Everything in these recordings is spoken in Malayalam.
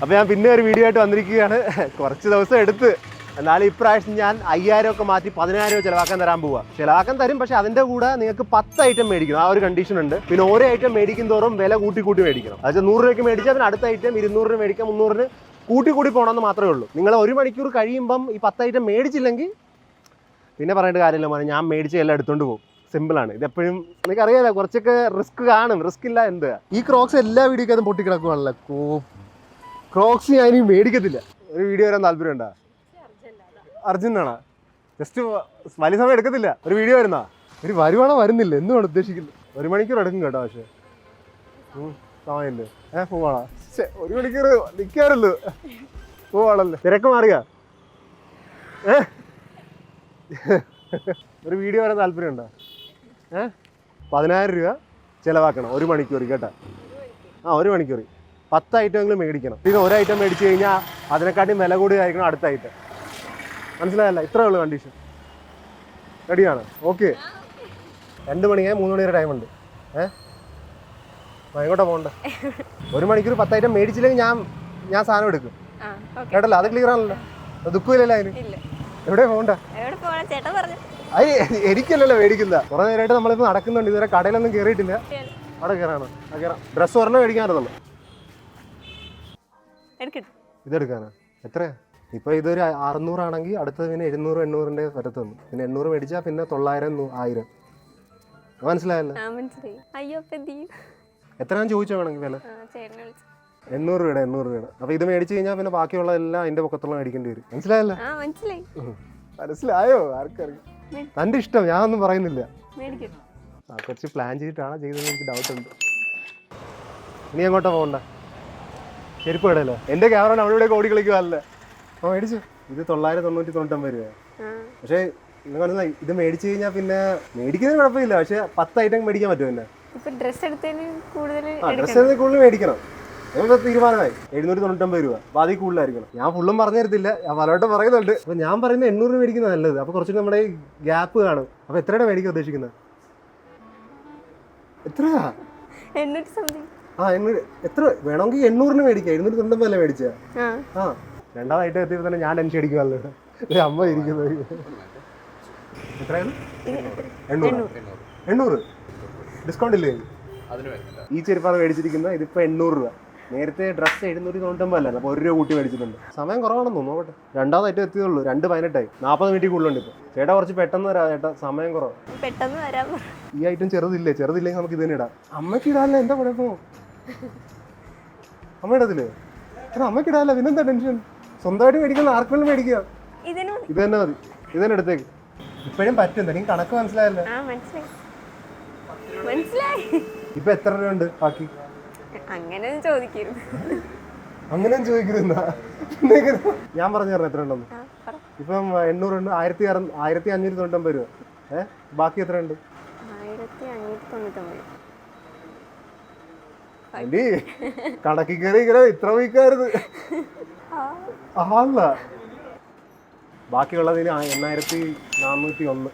അപ്പോൾ ഞാൻ പിന്നെ ഒരു വീഡിയോ ആയിട്ട് വന്നിരിക്കുകയാണ്. കുറച്ച് ദിവസം എടുത്ത്. എന്നാലും ഇപ്രാവശ്യം ഞാൻ അയ്യായിരം ഒക്കെ മാറ്റി പതിനായിരം ചിലവാക്കാൻ തരാൻ പോവുക ചിലവാക്കാൻ തരും പക്ഷെ അതിന്റെ കൂടെ നിങ്ങൾക്ക് പത്ത് ഐറ്റം മേടിക്കണം. ആ ഒരു കണ്ടീഷൻ ഉണ്ട്. പിന്നെ ഓരോ ഐറ്റം മേടിക്കും തോറും വില കൂട്ടി കൂട്ടി മേടിക്കണം. അതായത് നൂറ് രൂപയ്ക്ക് മേടിച്ചാൽ പിന്നെ അടുത്ത ഐറ്റം ഇരുന്നൂറിന് മേടിക്കാം മുന്നൂറിന് കൂട്ടി കൂടി പോകണമെന്ന് മാത്രമേ ഉള്ളൂ. നിങ്ങൾ ഒരു മണിക്കൂർ കഴിയുമ്പം ഈ പത്ത് ഐറ്റം മേടിച്ചില്ലെങ്കിൽ പിന്നെ പറയേണ്ട കാര്യമില്ല മോനെ ഞാൻ മേടിച്ച് എല്ലാം എടുത്തുകൊണ്ട് പോകും. സിമ്പിളാണ് ഇതെപ്പോഴും നിങ്ങൾക്ക് അറിയാലോ കുറച്ചൊക്കെ റിസ്ക് കാണും. റിസ്ക് ഇല്ല എന്ത്? ഈ ക്രോക്സ് എല്ലാ വീഡിയോക്കകത്തും പൊട്ടിക്കിടക്കുവാണല്ലോ. ക്രോക്സ് ഞാൻ ഇനി മേടിക്കത്തില്ല. ഒരു വീഡിയോ വരാൻ താല്പര്യം ഉണ്ടോ അർജുനാണോ ജസ്റ്റ് വലിയ സമയം എടുക്കത്തില്ല. ഒരു വീഡിയോ വരുന്നാ? ഒരു വരുവാണോ? വരുന്നില്ല. എന്തുമാണ് ഉദ്ദേശിക്കുന്നത്? ഒരു മണിക്കൂർ എടുക്കും കേട്ടോ പക്ഷേ. സമയമില്ലേ. ഏ പോവാണോ? ഒരു മണിക്കൂർ നിൽക്കാറുള്ളൂ പോവാണല്ലോ. തിരക്ക് മാറിയ ഏ? ഒരു വീഡിയോ വരാൻ താല്പര്യം ഉണ്ടോ ഏ? പതിനായിരം രൂപ ചിലവാക്കണം. ഒരു മണിക്കൂർ കേട്ടോ. ആ ഒരു മണിക്കൂർ പത്ത് ഐറ്റമെങ്കിലും മേടിക്കണം. ഇത് ഒരു ഐറ്റം മേടിച്ച് കഴിഞ്ഞാൽ അതിനെക്കാട്ടിയും വില കൂടി ആയിരിക്കണം അടുത്ത ഐറ്റം മനസ്സിലായല്ല? ഇത്രേ ഉള്ളൂ കണ്ടീഷൻ റെഡിയാണ്? ഓക്കെ രണ്ട് മണിയായി മൂന്ന് മണി വരെ ടൈമുണ്ട് ഏ? ആ, എങ്ങോട്ടാ പോകണ്ടേ? ഒരു മണിക്കൂർ പത്ത് ഐറ്റം മേടിച്ചില്ലെങ്കിൽ ഞാൻ ഞാൻ സാധനം എടുക്കും. കേട്ടല്ലോ? അത് ക്ലിയർ ആണല്ലോ. ദുഃഖമില്ലല്ലോ അതിന്? എവിടെ പോകണ്ട? അയ്യ എനിക്കല്ലല്ലോ മേടിക്കുന്ന. കുറെ നേരമായിട്ട് നമ്മളിപ്പോൾ നടക്കുന്നുണ്ട്. ഇതുവരെ കടയിലൊന്നും കയറിയിട്ടില്ല അവിടെ കയറാണ് ഡ്രസ്സ് ഒരെണ്ണം എടുക്കട്ടെ ഇതെടുക്കാനാ? എത്രയാ? ഇപ്പൊ ഇതൊരു അറുന്നൂറാണെങ്കിൽ അടുത്തത് പിന്നെ എഴുന്നൂറ് എണ്ണൂറിന്റെ വരത്തുന്നു. പിന്നെ എണ്ണൂറ് മേടിച്ചാൽ പിന്നെ തൊള്ളായിരം ആയിരം. മനസ്സിലായല്ലോ? ആ മനസ്സിലായി. അയ്യോ അപ്പൊ എന്ത് ചെയ്യും? എത്ര ഞാൻ ചോദിച്ചു വേണമെങ്കിൽ വില? എണ്ണൂറ് രൂപയുടെ എണ്ണൂറ് രൂപയുടെ. അപ്പൊ ഇത് മേടിച്ചു കഴിഞ്ഞാൽ പിന്നെ ബാക്കിയുള്ള എല്ലാം അതിന്റെ പൊക്കത്തുള്ള മേടിക്കേണ്ടി വരും. മനസ്സിലായല്ലോ? മനസ്സിലായി. ആർക്കറിയാം. തന്റെ ഇഷ്ടം ഞാൻ ഒന്നും പറയുന്നില്ല കുറച്ച് പ്ലാൻ ചെയ്തിട്ടാണ് ചെയ്തതെന്ന് എനിക്ക് ഡൗട്ട് ഉണ്ട്. ഇനി എങ്ങോട്ടാ പോകണ്ട. ചെരുപ്പ് ഇടല്ലോ എന്റെ ക്യാമറ അവിടെ ഇവിടെ ഓടി കളിക്കുവല്ലേ ഓ മേടിച്ചു. ഇത് തൊള്ളായിരത്തി തൊണ്ണൂറ്റി തൊണ്ണൂറ്റൊമ്പത് രൂപ പക്ഷേ നിങ്ങൾ ഇത് മേടിച്ചു കഴിഞ്ഞാൽ പിന്നെ മേടിക്കുന്നതിന് കുഴപ്പമില്ല. പക്ഷെ പത്ത് ഐറ്റം മേടിക്കാൻ പറ്റും പിന്നെ ഡ്രസ് ഡ്രസ്സ് കൂടുതൽ മേടിക്കണം. തീരുമാനമായി. എഴുന്നൂറ്റി തൊണ്ണൂറ്റൊമ്പത് രൂപ. അപ്പൊ അതിൽ കൂടുതലായിരിക്കണം ഞാൻ ഫുള്ളും പറഞ്ഞു തരത്തില്ല. ഞാൻ പലവട്ടം പറയുന്നുണ്ട്. അപ്പൊ ഞാൻ പറയുന്നത് എണ്ണൂറ് രൂപ മേടിക്കുന്നത് നല്ലത്. അപ്പൊ കുറച്ച് നമ്മുടെ ഈ ഗ്യാപ്പ് കാണും. അപ്പൊ എത്രയാണ് മേടിക്കാൻ ഉദ്ദേശിക്കുന്നത്? എത്രയാ? എണ്ണൂറ്റി സംതിങ് ആ എണ്ണൂറ്. എത്ര? വേണമെങ്കിൽ എണ്ണൂറിന് മേടിക്കാം. എഴുന്നൂറ്റി തൊണ്ണൂറ്റൊമ്പത് അല്ലേ മേടിച്ചാ. ആ. രണ്ടാമതായിട്ട് എത്തിയപ്പോൾ തന്നെ ഞാൻ ടെൻഷൻ അടിക്കുമല്ലോ അമ്മ ഇരിക്കുന്നത് എത്രയാണ്? എണ്ണൂറ്. എണ്ണൂറ്. ഡിസ്കൗണ്ട് ഇല്ലേ? ഈ ചെരുപ്പാണ് മേടിച്ചിരിക്കുന്നത്. ഇതിപ്പോ എണ്ണൂറ് രൂപ. നേരത്തെ ഡ്രസ് എഴുന്നൂറ്റി തൊണ്ണൂറ്റൊമ്പത് അല്ലായിരുന്നു അപ്പോൾ ഒരു രൂപ കൂട്ടി മേടിച്ചിട്ടുണ്ട്. സമയം കുറവാണെന്ന് തോന്നുന്നു നോക്കട്ടെ. രണ്ടാമതായിട്ട് എത്തിയതുള്ളൂ രണ്ട് പതിനെട്ടായി. നാൽപ്പത് മിനിറ്റ് കൂടുതലുണ്ട് ഇപ്പോൾ ചേട്ടാ കുറച്ച് പെട്ടെന്ന് വരാം ചേട്ടാ. സമയം കുറവ്. പെട്ടെന്ന് വരാം ഈ ഐറ്റം ചെറുതില്ലേ? ചെറുതില്ലെങ്കിൽ നമുക്ക് ഇത് തന്നെ ഇടാം. അമ്മയ്ക്ക് ഇടാല്ല? എന്താ കുഴപ്പം? അമ്മ ഇടത്തില്ലേ? എടാ അമ്മയ്ക്ക് ഇടാല്ല? പിന്നെന്താ ടെൻഷൻ സ്വന്തമായിട്ട് മേടിക്കുന്ന ആർക്കും മേടിക്കുക. ഇത് തന്നെ മതി. ഇത് തന്നെ എടുത്തേക്ക്. ഇപ്പോഴും പറ്റും. എനിക്ക് കണക്ക് മനസ്സിലായല്ലോ. മനസ്സിലായി. ഇപ്പൊ എത്ര രൂപ ഉണ്ട് ബാക്കി? അങ്ങനെ ചോദിക്കരുത്. അങ്ങനെ ഞാൻ പറഞ്ഞു തരണം എത്ര ഉണ്ടെന്ന്. ഇപ്പം എണ്ണൂറ് ഉണ്ട്. ആയിരത്തി ആയിരത്തി അഞ്ഞൂറ്റി തൊണ്ണൂറ്റൊമ്പത് രൂപ. ഏഹ് ബാക്കി എത്ര ഉണ്ട്? കടക്കി അല്ലേ കയറി ഇങ്ങനെ ഇത്ര വീക്കായിരുന്നു. ആല്ല ബാക്കിയുള്ളതിന് എണ്ണായിരത്തി നാനൂറ്റി ഒന്ന്.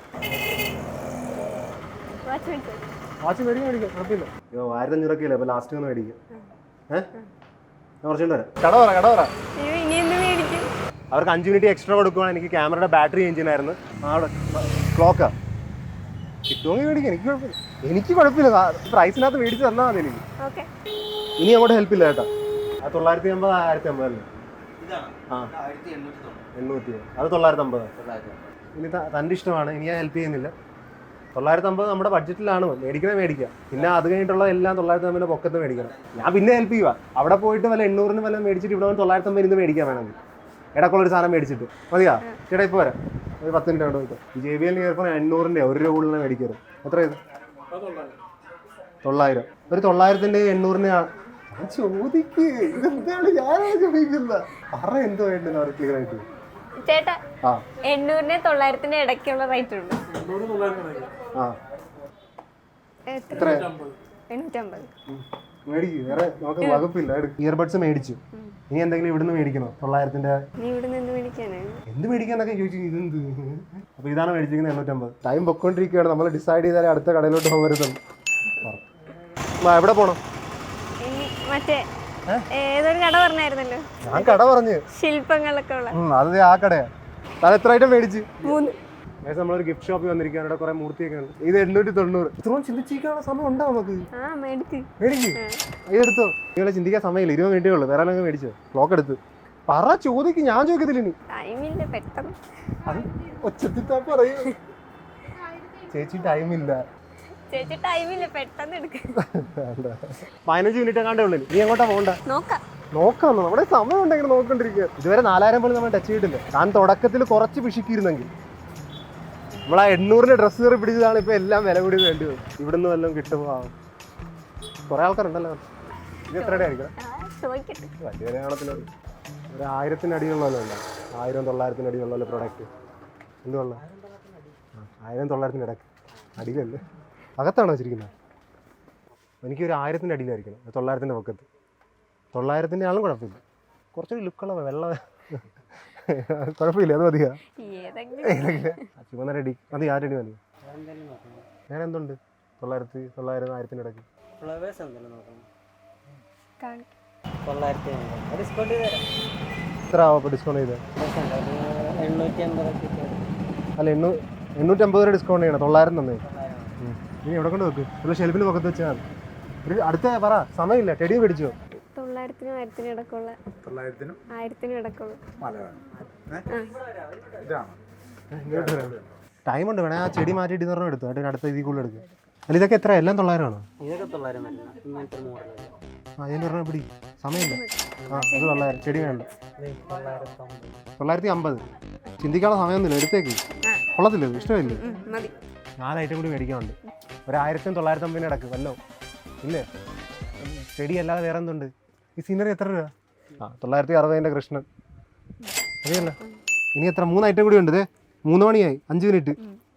വാച്ച് മേടിച്ചോ വാച്ച് മേടിക്കാൻ മേടിക്കാം കുഴപ്പമില്ല. അയ്യോ ആയിരത്തി അഞ്ഞൂറൊക്കെ അപ്പോൾ ലാസ്റ്റ് ഒന്ന് മേടിക്കും. ഏഹ് ഞാൻ കുറച്ചുകൊണ്ട് വരാം. കട പറ കട പറ. അയ്യോ ഇനി എന്ത് മേടിക്കും? അവർക്ക് അഞ്ച് മിനിറ്റ് എക്സ്ട്രാ കൊടുക്കുവാണ്. എനിക്ക് ക്യാമറയുടെ ബാറ്ററി ചേഞ്ച് ചെയ്യണമായിരുന്നു അവിടെ ക്ലോക്കാ കിട്ടുമെങ്കിൽ മേടിക്കാം എനിക്ക് കുഴപ്പമില്ല. എനിക്ക് കുഴപ്പമില്ല. പ്രൈസിനകത്ത് മേടിച്ച് തന്നാൽ മതി എനിക്ക്. ഓക്കെ. ഇനി അങ്ങോട്ട് ഹെൽപ്പ് ഇല്ല കേട്ടോ. ആ തൊള്ളായിരത്തി അമ്പത് ആയിരത്തി അമ്പത് അല്ലേ? ആ. എണ്ണൂറ്റി അത് തൊള്ളായിരത്തി അമ്പത്. ഇനി തന്റെ ഇഷ്ടമാണ്. ഇനി ഞാൻ ഹെൽപ്പ് ചെയ്യുന്നില്ല. തൊള്ളായിരത്തി അമ്പത് നമ്മുടെ ബഡ്ജറ്റിലാണ് മേടിക്കണേ മേടിക്കുക പിന്നെ അത് കഴിഞ്ഞിട്ടുള്ള എല്ലാം തൊള്ളായിരത്തി അമ്പതിന്റെ പൊക്കത്ത് മേടിക്കണം. ഞാൻ പിന്നെ ഹെൽപ്പ് ചെയ്യുക അവിടെ പോയിട്ട് വല്ല എണ്ണൂറിന് വല്ല മേടിച്ചിട്ട് ഇവിടെ തൊള്ളായിരത്തി അമ്പതിന് ഇന്ന് മേടിക്കാൻ വേണമെങ്കിൽ. ഇടക്കുള്ള ഒരു സാധനം മേടിച്ചിട്ട്. മതിയാ? ചേട്ടാ ഇപ്പോൾ വരാം. ഒരു പത്ത് മിനിറ്റ് കൊണ്ട് പോയിട്ട്. ജെ ബി എൽ ഇയർഫോൺ എണ്ണൂറിന്റെ ഒരു രൂപ കൂടുതൽ മേടിക്കരുത്. എത്ര ഇത്? തൊള്ളായിരം. ഒരു തൊള്ളായിരത്തിന്റെ എണ്ണൂറിന് ചോദിക്ക്. ഇതെന്താണ്? ഞാനാണ് ചോദിക്കുന്നത്. പറ എന്തോ വേണ്ടത് അവർക്ക് ക്ലിയറായിട്ട് ചേട്ടാ ആ. എണ്ണൂറിന് തൊള്ളായിരത്തിന്റെ ഇടയ്ക്കുള്ള റേറ്റ് ഉണ്ട് എണ്ണൂറ്റമ്പത്. മേടിക്കും വേറെ നമുക്ക് വകുപ്പില്ല ഇയർബഡ്സ് മേടിച്ചു. ഇനി എന്തെങ്കിലും ഇവിടുന്ന് മേടിക്കണോ? തൊള്ളായിരത്തിന്റെ നീ ഇവിടുന്ന് എന്ത് മേടിക്കാന്നൊക്കെ ചോദിച്ചു ഇതെന്ത്? അപ്പൊ ഇതാണ് മേടിച്ചിരിക്കുന്നത് എണ്ണൂറ്റമ്പത്. ടൈം പൊക്കോണ്ടിരിക്കുകയാണ്. നമ്മൾ ഡിസൈഡ് ചെയ്താലേ അടുത്ത കടയിലോട്ട് പോകരുത് എവിടെ പോണം? ഇനി മറ്റേ ഏതൊരു കട പറഞ്ഞായിരുന്നല്ലോ? ഞാൻ കട പറഞ്ഞു. ശില്പങ്ങളൊക്കെ ഉള്ള. അത് ആ കടയാ. എത്ര ഐറ്റം മേടിച്ച്? മൂന്ന്. ഏകദേശം നമ്മളൊരു ഗിഫ്റ്റ് ഷോപ്പിൽ വന്നിരിക്കുകയാണ്. ഇവിടെ കുറെ മൂർത്തിയൊക്കെ ഉണ്ട്. ഇത് എണ്ണൂറ്റി തൊണ്ണൂറ്. ഇത്രയും ചിന്തിച്ചിരിക്കാനുള്ള സമയം ഉണ്ടോ നമുക്ക്? ആ മേടിക്ക്. മേടിക്ക്. ഇതെടുത്തോ നിങ്ങളെ ചിന്തിക്കാൻ സമയമില്ല. ഇരുപത് മിനിറ്റേ ഉള്ളൂ. വേറെ ആരെങ്കിലും മേടിച്ചോ? ക്ലോക്ക് എടുത്ത്. പറ ചോദിക്ക്. ഞാൻ ചോദിക്കത്തില്ല പെട്ടെന്ന്. അത് ഒച്ചത്തിത്താ പറയൂ ചേച്ചി ടൈമില്ല ചേച്ചി ടൈമില്ല പെട്ടെന്ന് എടുക്ക. പതിനഞ്ച് മിനിറ്റ് കണ്ടേ ഉള്ളു നീ എങ്ങോട്ടാ പോകണ്ട? നോക്കാം. നോക്കാം നമ്മുടെ സമയം ഉണ്ടെങ്കിൽ നോക്കണ്ടിരിക്കുക ഇതുവരെ നാലായിരം പോലും നമ്മൾ ടച്ച് ചെയ്തിട്ടില്ല. താൻ തുടക്കത്തിൽ കുറച്ച് പിശിക്കിരുന്നെങ്കിൽ നമ്മൾ ആ എണ്ണൂറിന് ഡ്രസ്സ് കയറി പിടിച്ചതാണ് ഇപ്പൊ എല്ലാം വില കൂടി വേണ്ടി വരും ഇവിടുന്ന് വല്ലതും കിട്ടുമോ? കുറെ ആൾക്കാരുണ്ടല്ലോ. ഇത് എത്ര ആയിരിക്കും വലിയ കാണത്തില്ല ഒരു ആയിരത്തിന് ആയിരം തൊള്ളായിരത്തിന് അടിയുള്ളല്ലോ പ്രൊഡക്റ്റ് എന്തുള്ള ആയിരം തൊള്ളായിരത്തിന് ഇടയ്ക്ക് അടിയിലല്ലേ? അകത്താണോ വെച്ചിരിക്കുന്നത്. എനിക്കൊരു ആയിരത്തിന്റെ അടിയിലായിരിക്കണം. തൊള്ളായിരത്തിന്റെ പക്കത്ത്. തൊള്ളായിരത്തിന്റെ ആളും കുഴപ്പമില്ല. കുറച്ചൊരു ലുക്കുള്ള വെള്ള കുഴപ്പമില്ല. അത് മതിയാ? ഏതെങ്കിലും. ചുമന്ന റെഡി മതി ആ റെഡി മതി? ഞാൻ എന്തുണ്ട്? തൊള്ളായിരത്തി തൊള്ളായിരം ആയിരത്തിന്റെ ഇടയ്ക്ക്. അമ്പത് ഡിസ്കൗണ്ട് ചെയ്ത് തരാം. എത്ര ആവും ഡിസ്കൗണ്ട് ചെയ്ത്? പ്രശ്നമില്ല എണ്ണൂറ്റി അമ്പതൊക്കെ അല്ല എണ്ണൂ എണ്ണൂറ്റമ്പത് രൂപ ഡിസ്കൗണ്ട് ചെയ്യണം. തൊള്ളായിരം തന്നെ. ഇനി എവിടെ കൊണ്ട് വെക്ക്? ഒരു ഷെൽഫിൽ പക്കത്ത് വെച്ചാൽ ഒരു അടുത്ത പറ. സമയമില്ല. ടെടി മേടിച്ചോ തൊള്ളായിരത്തിനും ആയിരത്തിനും ഇടക്കുള്ള. തൊള്ളായിരത്തിനും? ആയിരത്തിനും ഇടക്കുള്ള. മലയാണ് ആ. ഇതാണ്? ടൈം ഉണ്ട്. വേണേ ആ ചെടി മാറ്റി പറഞ്ഞാൽ എടുത്തു. എന്നിട്ട് അടുത്ത ഇതിൽ കൂടുതൽ എടുക്കുക അല്ല ഇതൊക്കെ എത്ര? എല്ലാം തൊള്ളായിരമാണോ? ഇതൊക്കെ തൊള്ളായിരം ആ പറഞ്ഞാൽ പിടി. സമയമില്ല. ആ അത് തൊള്ളായിരം. ചെടി വേണ്ട. തൊള്ളായിരത്തി അമ്പത്. ചിന്തിക്കാനുള്ള സമയമൊന്നുമില്ല. എടുത്തേക്ക്. കൊള്ളത്തില്ല ഇഷ്ടമില്ല? നാല് ഐറ്റം കൂടി മേടിക്കാനുണ്ട്. ഒരു ആയിരത്തും തൊള്ളായിരത്തി അമ്പതിന് അടക്കും വല്ലോ. ഇല്ലേ? ചെടി അല്ലാതെ വേറെ എന്തുണ്ട് ഈ സീനറി എത്ര രൂപ ആ തൊള്ളായിരത്തി അറുപതിന്റെ കൃഷ്ണൻ. അറിയല്ല ഇനി എത്ര? മൂന്ന് ഐറ്റം കൂടി ഉണ്ട് ദേ. മൂന്ന് മണിയായി അഞ്ച് മിനിറ്റ്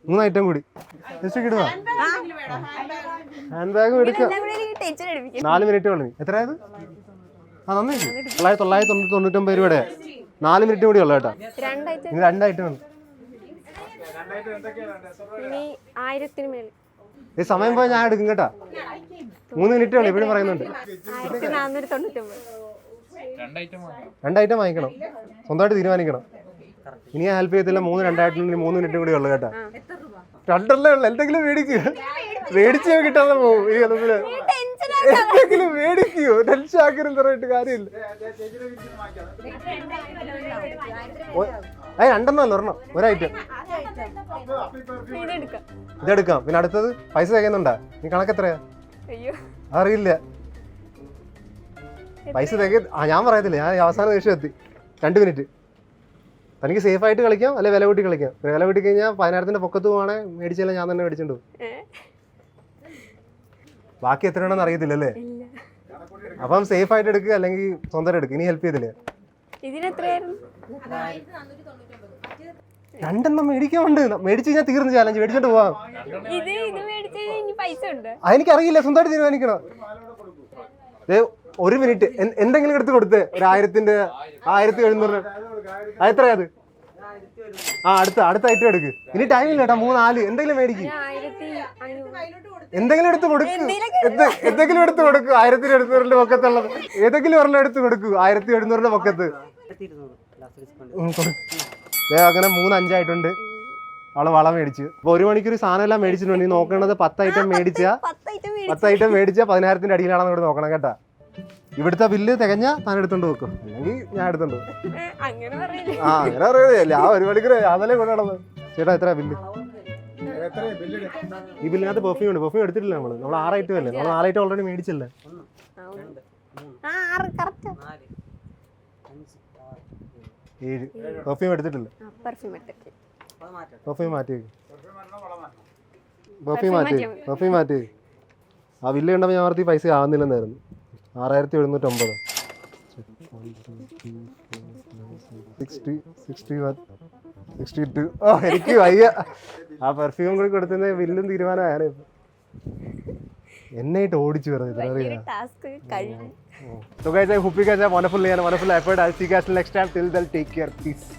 മൂന്ന് ഐറ്റം കൂടി. ജസ്റ്റ് ഇടുക ഹാൻഡ് ബാഗും എടുക്കുക നാല് മിനിറ്റ് ഉള്ളു എത്രയായത്? ആ നന്ദി തൊള്ളായിരത്തി തൊള്ളായിരത്തി തൊണ്ണൂറ്റി തൊണ്ണൂറ്റൊമ്പത് രൂപയുടെ. നാല് മിനിറ്റ് കൂടി ഉള്ളു കേട്ടോ. രണ്ടായിട്ട് ഇനി രണ്ട് ഐറ്റം ഉണ്ട്. ഇനി ആയിരത്തിന് മേളിൽ. ഈ സമയം പോയി ഞാൻ എടുക്കും കേട്ടാ. മൂന്ന് മിനിറ്റ് വേണം ഇവിടെ പറയുന്നുണ്ട്. രണ്ട് ഐറ്റം വാങ്ങിക്കണം. സ്വന്തമായിട്ട് തീരുമാനിക്കണം. ഇനി ഞാൻ ഹെൽപ്പ് ചെയ്യത്തില്ല. മൂന്ന് രണ്ടായിട്ട് മൂന്ന് മിനിറ്റ് കൂടി ഉള്ളു കേട്ടാ. രണ്ടല്ലേ ഉള്ളു. എന്തെങ്കിലും മേടിക്കുക മേടിച്ചേ കിട്ടാതെ പോകും. ഈ കലപ്പിൽ എന്തെങ്കിലും മേടിക്കോ. ടെൻഷൻ ആക്കരുത് പറഞ്ഞിട്ട് കാര്യമില്ല. ഒ- ഏയ് രണ്ടെണ്ണം അല്ല ഒരെണ്ണം. ഒരൈറ്റം ഇതെടുക്കാം. പിന്നെ അടുത്തത് പൈസ തികയുന്നുണ്ടാ? നീ കണക്ക് എത്രയാ? അറിയില്ല. പൈസ തികയ ആ ഞാൻ പറയത്തില്ല. ഞാൻ അവസാന നിമിഷം എത്തി. രണ്ട് മിനിറ്റ്. തനിക്ക് സേഫ് ആയിട്ട് കളിക്കാം അല്ലെ വില കൂട്ടി കളിക്കാം? വില കൂട്ടി കഴിഞ്ഞാൽ പതിനായിരത്തിന്റെ പൊക്കത്ത് പോവാണെ മേടിച്ചാലും ഞാൻ തന്നെ മേടിച്ചിട്ടുണ്ട് ബാക്കി എത്ര എത്രയാണെന്ന് അറിയത്തില്ലല്ലേ? അപ്പം സേഫ് ആയിട്ട് എടുക്കുക അല്ലെങ്കിൽ സ്വന്തം എടുക്കുക ഇനി ഹെൽപ്പ് ചെയ്തില്ലേ ഇതിനെത്രയായിരുന്നു? രണ്ടെണ്ണം മേടിക്കാനുണ്ട്. മേടിച്ച് കഴിഞ്ഞാൽ തീർന്നു ചാലഞ്ച് മേടിച്ചോണ്ട് പോവാം. ഇത് ഇത് മേടിച്ചു ഇനി പൈസ ഉണ്ട്. അതെനിക്കറിയില്ല സ്വന്തമായിട്ട് തീരുമാനിക്കണം? ഒരു മിനിറ്റ് എന്തെങ്കിലും എടുത്ത് കൊടുത്ത്. ഒരു ആയിരത്തിന്റെ ആയിരത്തി എഴുന്നൂറ്. എത്രയാ അത് ആ അടുത്ത അടുത്ത ഐറ്റം എടുക്ക്. ഇനി ടൈം ഇല്ല കേട്ടോ. മൂന്നാൽ നാല്. എന്തെങ്കിലും മേടിക്കും. ഞാൻ എന്തെങ്കിലും എടുത്ത് കൊടുക്ക്. എന്തെങ്കിലും എടുത്ത് കൊടുക്കൂ. ആയിരത്തി എഴുന്നൂറിന്റെ പൊക്കത്തുള്ളത്. ഏതെങ്കിലും ഒരെണ്ണം എടുത്ത് കൊടുക്കൂ. ആയിരത്തി എഴുന്നൂറിന്റെ പൊക്കത്ത്. അങ്ങനെ മൂന്ന് അഞ്ചായിട്ടുണ്ട്. അവൾ വളം മേടിച്ചു. അപ്പൊ ഒരു മണിക്കൂർ സാധനം എല്ലാം മേടിച്ചിട്ടുണ്ട്. നീ നോക്കണത് പത്ത് ഐറ്റം മേടിച്ച. പത്ത് ഐറ്റം മേടിച്ച. പതിനായിരത്തിന്റെ അടിയിലാണെന്ന് ഇവിടെ നോക്കണം കേട്ടാ. ഇവിടുത്തെ ബില്ല് തികഞ്ഞ താൻ എടുത്തോണ്ട് വെക്കും. അല്ലെങ്കിൽ ഞാൻ എടുത്തോണ്ട് ആ അങ്ങനെ അറിയില്ല ആ ഒരു മണിക്കൂർ അതല്ലേ കൊണ്ടാണത് ചേട്ടാ എത്ര ബില്ല്? ഈ ബില്ലിനകത്ത് പെർഫ്യൂം ഉണ്ട്. പെർഫ്യൂം എടുത്തിട്ടില്ല നമ്മൾ നമ്മൾ ആറ് ഐറ്റം അല്ലേ നമ്മൾ ആറായിട്ട് ഐറ്റം ഓൾറെഡി മേടിച്ചല്ലേ ഏഴ്. പെർഫ്യൂം എടുത്തിട്ടില്ല. പെർഫ്യൂം മാറ്റി പെർഫ്യൂം മാറ്റി. പെർഫ്യൂം മാറ്റി ആ ബില്ല് കണ്ടപ്പോൾ ഞാൻ ഓർത്തി പൈസ ആവുന്നില്ലെന്നായിരുന്നു. ആറായിരത്തി എഴുന്നൂറ്റമ്പത്. Sixty sixty one sixty two. ഓ എനിക്ക് വയ്യ. ആ പെർഫ്യൂം കൂടി കൊടുത്തുന്ന ബില്ലും തീരുമാനമാണ് ഇപ്പൊ. എന്നെയിട്ട് ഓടിച്ചു പറഞ്ഞത് hope you guys have wonderful day and next time take care next